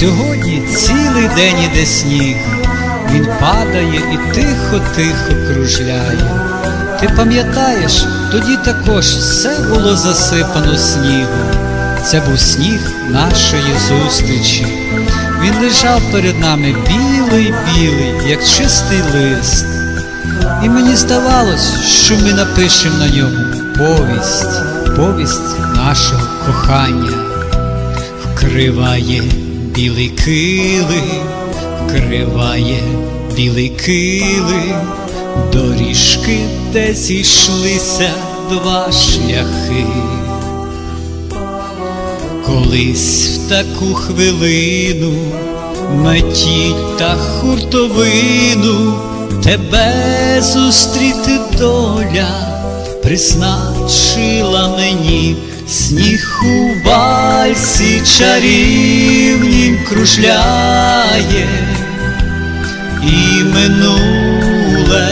Сьогодні цілий день іде сніг, він падає і тихо-тихо кружляє. Ти пам'ятаєш, тоді також все було засипано снігом. Це був сніг нашої зустрічі. Він лежав перед нами білий-білий, як чистий лист. І мені здавалось, що ми напишемо на ньому повість, повість нашого кохання. Вкриває білий килим, вкриває білий килим, доріжки, де зійшлися два шляхи. Колись в таку хвилину метіть та хуртовину тебе зустріти доля призначила мені сніг у вальсі чарівнім кружляє і минуле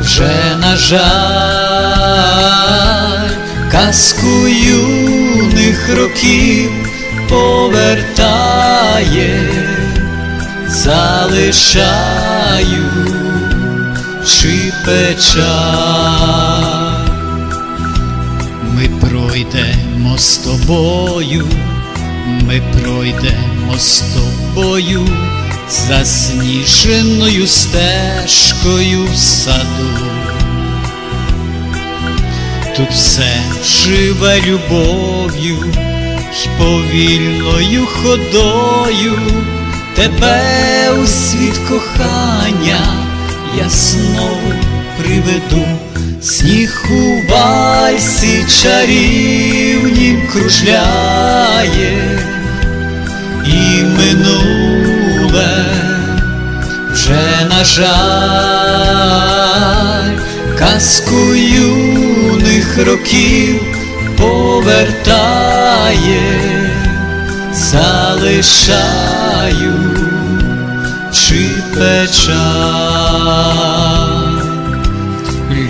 вже на жаль казку юних років повертає, залишаю чи печаль. З тобою, ми пройдемо з тобою засніженою стежкою в саду. Тут все живе любов'ю й повільною ходою, тебе у світ кохання я знову приведу, сніг у вальсі чарівнім кружляє, і минуле вже на жаль казку юних років повертає, залишаю чи печаль,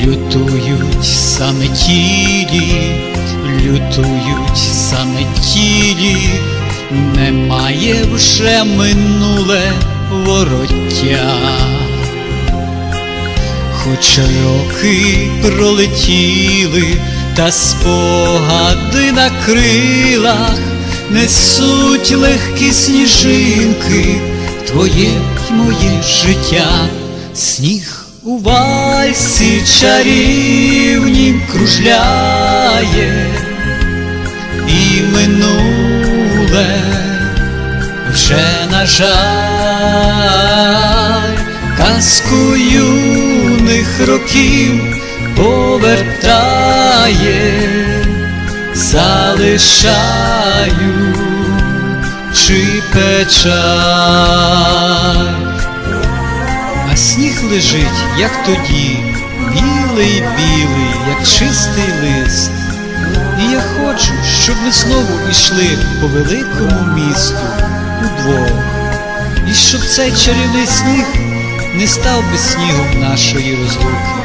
лютують саме тілі, лютують саме тілі, немає вже минуле вороття. Хоч роки пролетіли, та спогади на крилах несуть легкі сніжинки, твоє й моє життя, сніг у вальсі чарівнім кружляє, і минуле вже на жаль казку юних років повертає, залишаю чи печаль. Сніг лежить, як тоді, білий, білий, як чистий лист. І я хочу, щоб ми знову йшли по великому місту удвох. І щоб цей чарівний сніг не став би снігом нашої розлуки.